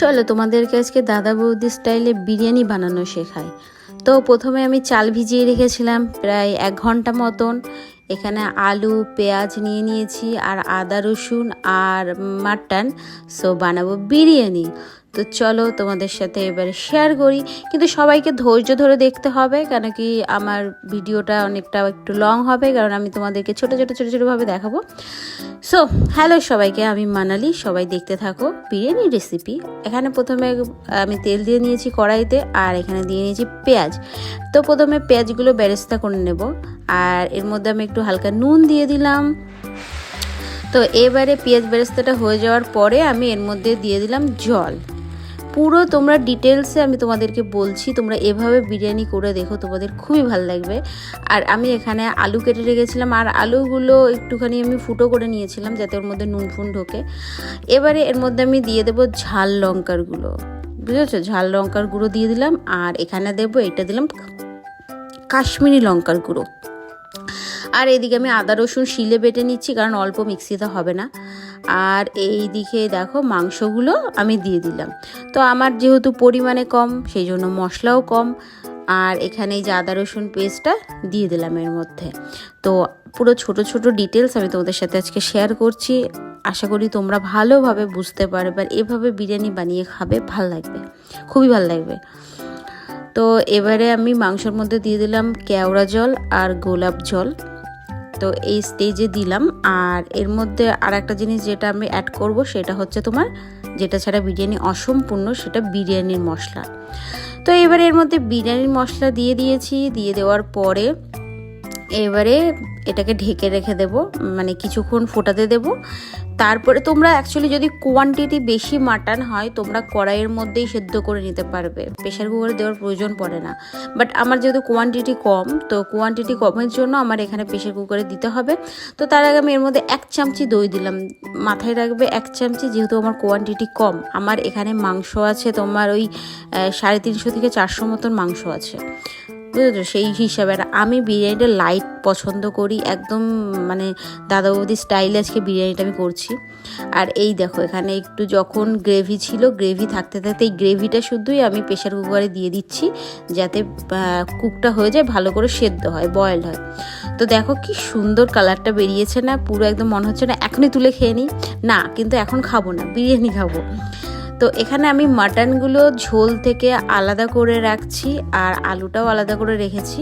চলো, তোমাদেরকে আজকে দাদা বৌদি স্টাইলে বিরিয়ানি বানানো শেখাই। তো প্রথমে আমি চাল ভিজিয়ে রেখেছিলাম, প্রায় এক ঘণ্টা মতন। এখানে আলু, পেঁয়াজ নিয়ে নিয়েছি, আর আদা রসুন আর মাটন। সো বানাবো বিরিয়ানি। তো চলো তোমাদের সাথে এবারে শেয়ার করি। কিন্তু সবাইকে ধৈর্য ধরে দেখতে হবে, কেন কি আমার ভিডিওটা অনেকটা একটু লং হবে, কারণ আমি তোমাদেরকে ছোটো ছোটো ছোটো ছোটোভাবে দেখাবো। সো হ্যালো সবাইকে, আমি মানালি, সবাই দেখতে থাকো, বিরিয়ানি রেসিপি এখানে প্রথমে, আমি তেল দিয়ে নিয়েছি কড়াইতে, আর এখানে দিয়ে নিয়েছি পেঁয়াজ। তো প্রথমে পেঁয়াজগুলো ব্যারেস্তা করে নেব, আর এর মধ্যে আমি একটু হালকা নুন দিয়ে দিলাম। তো এবারে পেঁয়াজ বেরেস্তাটা হয়ে যাওয়ার পরে আমি এর মধ্যে দিয়ে দিলাম জল। পুরো তোমরা ডিটেলসে আমি তোমাদেরকে বলছি, তোমরা এভাবে বিরিয়ানি করে দেখো, তোমাদের খুবই ভালো লাগবে। আর আমি এখানে আলু কেটে রেখেছিলাম, আর আলুগুলো একটুখানি আমি ফুটো করে নিয়েছিলাম যাতে ওর মধ্যে নুন ফুন ঢোকে। এবারে এর মধ্যে আমি দিয়ে দেবো ঝাল লঙ্কার গুঁড়ো। বুঝেছ? ঝাল লঙ্কার গুঁড়ো দিয়ে দিলাম, আর এখানে দেবো এটা দিলাম, কাশ্মীরি লঙ্কার গুঁড়ো। আর এদিকে আমি আদা, রসুন, শিলে বেটে নিচ্ছি, কারণ অল্প মিক্সিতে হবে না। আর এই দিকে দেখো মাংসগুলো আমি দিয়ে দিলাম। তো আমার যেহেতু পরিমাণে কম সেই জন্য মশলাও কম, আর এখানে এই যে আদা, রসুন পেস্টটা দিয়ে দিলাম এর মধ্যে। তো পুরো ছোট ছোট ডিটেলস আমি তোমাদের সাথে আজকে শেয়ার করছি। আশা করি তোমরা ভালোভাবে বুঝতে পারবে আর এভাবে বিরিয়ানি বানিয়ে খাবে, ভালো লাগবে, খুবই ভালো লাগবে। তো এবারে আমি মাংসের মধ্যে দিয়ে দিলাম কেওড়া জল আর গোলাপ জল। তো এই স্টেজে দিলাম। আর এর মধ্যে আর একটা জিনিস যেটা আমি অ্যাড করব, সেটা হচ্ছে তোমার যেটা ছাড়া বিরিয়ানি অসম্পূর্ণ, সেটা বিরিয়ানির মশলা। তো এবার এর মধ্যে বিরিয়ানির মশলা দিয়ে দিয়েছি। দিয়ে দেওয়ার পরে এবারে এটাকে ঢেকে রেখে দেব মানে কিছুক্ষণ ফোটাতে দেব। তারপরে তোমরা অ্যাকচুয়ালি যদি কোয়ান্টিটি বেশি মাটন হয়, তোমরা কড়াইয়ের মধ্যেই সেদ্ধ করে নিতে পারবে। প্রেশার কুকারে দেওয়ার প্রয়োজন পড়ে না। বাট আমার যেহেতু কোয়ান্টিটি কম, তো কোয়ান্টিটি কমের জন্য আমার এখানে প্রেশার কুকারে দিতে হবে। তো তার আগে আমি এর মধ্যে এক চামচি দই দিলাম। মাথায় রাখবে এক চামচি, যেহেতু আমার কোয়ান্টিটি কম। আমার এখানে মাংস আছে তোমার ওই সাড়ে তিনশো থেকে চারশো মতন মাংস আছে। বুঝেছ সেই হিসাবে আর আমি বিরিয়ানিটা লাইট পছন্দ করি, একদম মানে দাদা বৌদি স্টাইলে আজকে বিরিয়ানিটা আমি করছি। আর এই দেখো, এখানে একটু যখন গ্রেভি ছিল গ্রেভি থাকতে থাকতে এই গ্রেভিটা শুধুই আমি প্রেশার কুকারে দিয়ে দিচ্ছি, যাতে কুকটা হয়ে যায়, ভালো করে সেদ্ধ হয় বয়েল হয়। তো দেখো কি সুন্দর কালারটা বেরিয়েছে না, পুরো একদম মনে হচ্ছে না এখনই তুলে খেয়ে নিই। না, কিন্তু এখন খাব না, বিরিয়ানি খাব। তো এখানে আমি মাটনগুলো ঝোল থেকে আলাদা করে রাখছি আর আলুটাও আলাদা করে রেখেছি।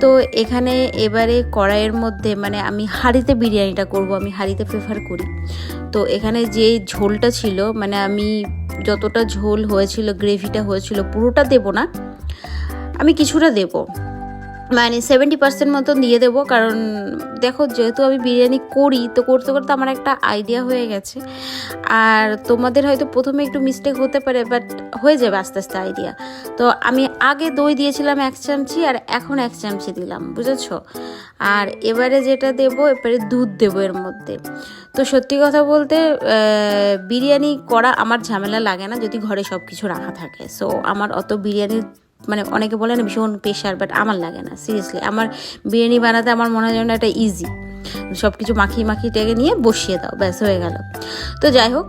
তো এখানে এবারে কড়াইয়ের মধ্যে মানে আমি হাঁড়িতে বিরিয়ানিটা করব, আমি হাঁড়িতে প্রেফার করি। তো এখানে যে ঝোলটা ছিল মানে আমি যতটা ঝোল হয়েছিল গ্রেভিটা হয়েছিল, পুরোটা দেব না, আমি কিছুটা দেবো। মানে সেভেন্টি পার্সেন্ট মতন দিয়ে দেবো। কারণ দেখো, যেহেতু আমি বিরিয়ানি করি, তো করতে করতে আমার একটা আইডিয়া হয়ে গেছে। আর তোমাদের হয়তো প্রথমে একটু মিস্টেক হতে পারে বাট হয়ে যাবে আস্তে আস্তে আইডিয়া তো আমি আগে দই দিয়েছিলাম এক চামচি, আর এখন এক চামচি দিলাম, বুঝেছ? আর এবারে যেটা দেব, এবারে দুধ দেবো এর মধ্যে। তো সত্যি কথা বলতে বিরিয়ানি করা আমার ঝামেলা লাগে না, যদি ঘরে সব কিছু রাখা থাকে। সো আমার অত বিরিয়ানির মানে অনেকে বলে না ভীষণ প্রেশার বাট আমার লাগে না সিরিয়াসলি আমার বিরিয়ানি বানাতে আমার মনে হয় যেন এটা ইজি সব কিছু মাখিয়ে মাখিয়ে টেকে নিয়ে বসিয়ে দাও, ব্যাস, হয়ে গেল। তো যাই হোক,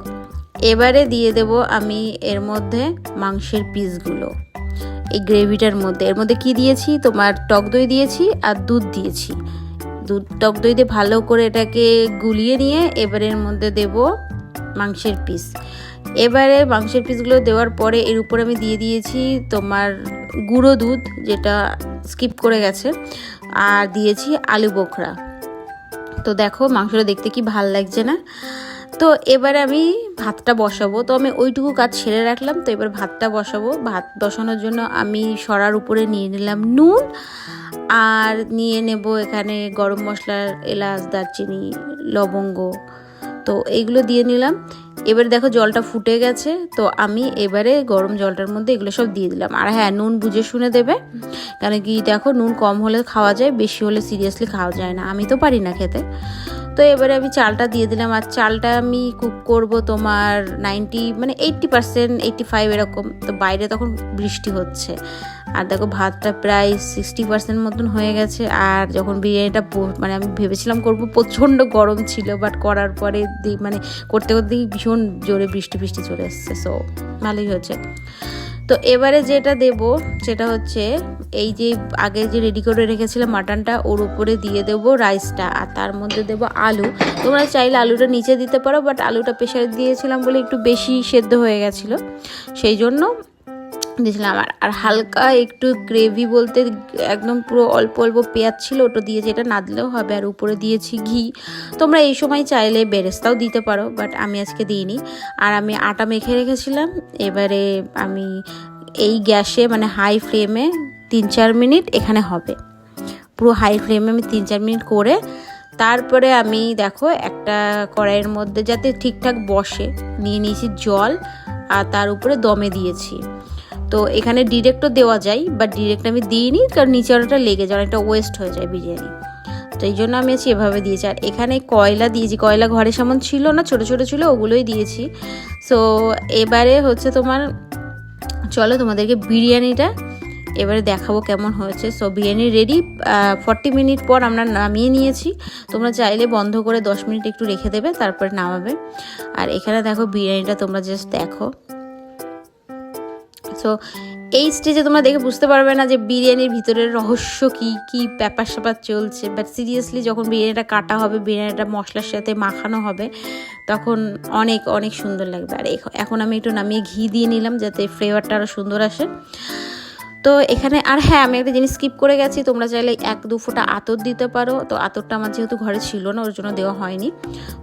এবারে দিয়ে দেব আমি এর মধ্যে মাংসের পিসগুলো। এই গ্রেভিটার মধ্যে, এর মধ্যে কি দিয়েছি? তোমার টক দই দিয়েছি আর দুধ দিয়েছি। দুধ, টক দই দিয়ে ভালো করে এটাকে গুলিয়ে নিয়ে এবারে এর মধ্যে দেব মাংসের পিস এবারে মাংসের পিসগুলো দেওয়ার পরে এর উপরে আমি দিয়ে দিয়েছি তোমার গুঁড়ো দুধ যেটা স্কিপ করে গেছে, আর দিয়েছি আলু বোখরা। তো দেখো মাংসটা দেখতে কি ভালো লাগছে না? তো এবার আমি ভাতটা বসাবো। তো আমি ওইটুকু কাজ ছেড়ে রাখলাম। তো এবার ভাতটা বসাবো। ভাত বসানোর জন্য আমি সরার উপরে নিয়ে নিলাম নুন, আর নিয়ে নেব এখানে গরম মশলার এলাচ, দারচিনি, লবঙ্গ। তো এইগুলো দিয়ে নিলাম। এবারে দেখো জলটা ফুটে গেছে, তো আমি এবারে গরম জলটার মধ্যে এগুলো সব দিয়ে দিলাম। আর হ্যাঁ নুন বুঝে শুনে দেবে কেন কি দেখো নুন কম হলে খাওয়া যায়, বেশি হলে সিরিয়াসলি খাওয়া যায় না। আমি তো পারি না খেতে। তো এবারে আমি চালটা দিয়ে দিলাম। আর চালটা আমি কুক করব তোমার নাইনটি মানে এইট্টি পার্সেন্ট এইট্টি ফাইভ এরকম। তো বাইরে তখন বৃষ্টি হচ্ছে। আর দেখো ভাতটা প্রায় সিক্সটি পার্সেন্ট মতন হয়ে গেছে। আর যখন বিরিয়ানিটা মানে আমি ভেবেছিলাম করব, প্রচণ্ড গরম ছিল। বাট করার পরে মানে করতে করতেই ভীষণ জোরে বৃষ্টি বৃষ্টি চলে এসছে। সো ভালোই হয়েছে। তো এবারে যেটা দেব, সেটা হচ্ছে এই যে আগে যে রেডি করে রেখেছিলাম মাটনটা, ওর উপরে দিয়ে দেব রাইসটা আর তার মধ্যে দেব আলু। তোমরা চাইলে আলুটা নিচে দিতে পারো বাট আলুটা প্রেশারে দিয়েছিলাম বলে একটু বেশি সেদ্ধ হয়ে গেছিল। সেই জন্য দিয়েছিলাম। আর আর হালকা একটু গ্রেভি বলতে একদম পুরো অল্প অল্প পেঁয়াজ ছিল, ওটা দিয়েছি। এটা না দিলেও হবে। আর উপরে দিয়েছি ঘি। তোমরা এই সময় চাইলে বেরেস্তাও দিতে পারো বাট আমি আজকে দিইনি। আর আমি আটা মেখে রেখেছিলাম। এবারে আমি এই গ্যাসে মানে হাই ফ্লেমে তিন, চার মিনিট এখানে হবে। পুরো হাই ফ্লেমে আমি তিন, চার মিনিট করে তারপরে আমি দেখো একটা কড়াইয়ের মধ্যে যাতে ঠিকঠাক বসে, নিয়ে নিয়েছি জল, আর তার উপরে দমে দিয়েছি। তো এখানে ডিরেক্টও দেওয়া যায় বাট ডিরেক্ট আমি দিইনি কারণ নিচে অনেকটা লেগে যায়, অনেকটা ওয়েস্ট হয়ে যায় বিরিয়ানি। তো এই জন্য আমি আছি এভাবে দিয়েছি। আর এখানে কয়লা দিয়েছি, কয়লা ঘরে সেমন ছিল না, ছোট ছোট ছিল, ওগুলোই দিয়েছি। সো এবারে হচ্ছে তোমার, চলো তোমাদেরকে বিরিয়ানিটা এবারে দেখাবো কেমন হয়েছে। So biryani ready forty minute পর আমরা নামিয়ে নিয়েছি। তোমরা চাইলে বন্ধ করে দশ মিনিট একটু রেখে দেবে, তারপরে নামাবে। আর এখানে দেখো বিরিয়ানিটা তোমরা জাস্ট দেখো। সো এই স্টেজে তোমরা দেখে বুঝতে পারবে না যে বিরিয়ানির ভিতরের রহস্য কি কি ব্যাপার স্যাপার চলছে। বাট সিরিয়াসলি যখন বিরিয়ানিটা কাটা হবে, বিরিয়ানিটা মশলার সাথে মাখানো হবে, তখন অনেক অনেক সুন্দর লাগবে। আর এখ- এখন আমি একটু নামিয়ে ঘি দিয়ে নিলাম যাতে ফ্লেভারটা আরও সুন্দর আসে। তো এখানে, আর হ্যাঁ আমি একটা জিনিস স্কিপ করে গেছি, তোমরা চাইলে এক দু ফোঁটা আতর দিতে পারো। তো আতরটা আমার যেহেতু ঘরে ছিল না, ওর জন্য দেওয়া হয়নি।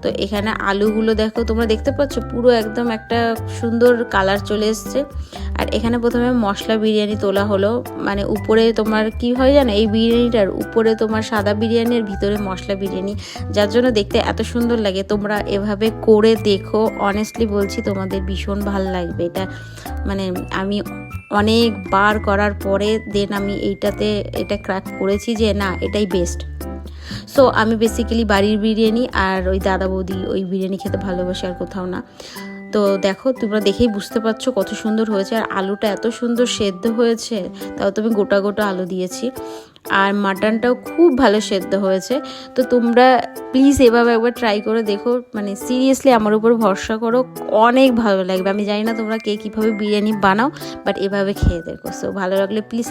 তো এখানে আলুগুলো দেখো, তোমরা দেখতে পাচ্ছ, পুরো একদম একটা সুন্দর কালার চলে এসছে। আর এখানে প্রথমে মশলা বিরিয়ানি তোলা হলো। মানে উপরে তোমার, কি হয় জানো, এই বিরিয়ানিটার উপরে তোমার সাদা বিরিয়ানি আর ভিতরে মশলা বিরিয়ানি। যার জন্য দেখতে এত সুন্দর লাগে। তোমরা এভাবে করে দেখো। অনেস্টলি বলছি, তোমাদের ভীষণ ভালো লাগবে এটা। মানে আমি অনেক বার করার পরে দেন আমি এইটাতে এটা ক্র্যাক করেছি যে না, এটাই বেস্ট সো আমি বেসিক্যালি বাড়ির বিরিয়ানি আর ওই দাদা বৌদি ওই বিরিয়ানি খেতে ভালোবাসি আর কোথাও না। তো দেখো, তোমরা দেখেই বুঝতে পারছ কত সুন্দর হয়েছে আর আলুটা এত সুন্দর সেদ্ধ হয়েছে, তাও তুমি গোটা গোটা আলু দিয়েছি। আর মাটনটাও খুব ভালো সেদ্ধ হয়েছে। তো তোমরা প্লিজ এভাবে একবার ট্রাই করে দেখো মানে সিরিয়াসলি আমার উপর ভরসা করো, অনেক ভালো লাগবে। আমি জানি না তোমরা কে কীভাবে বিরিয়ানি বানাও বাট এভাবে খেয়ে দেখো। সো ভালো লাগলে প্লিজ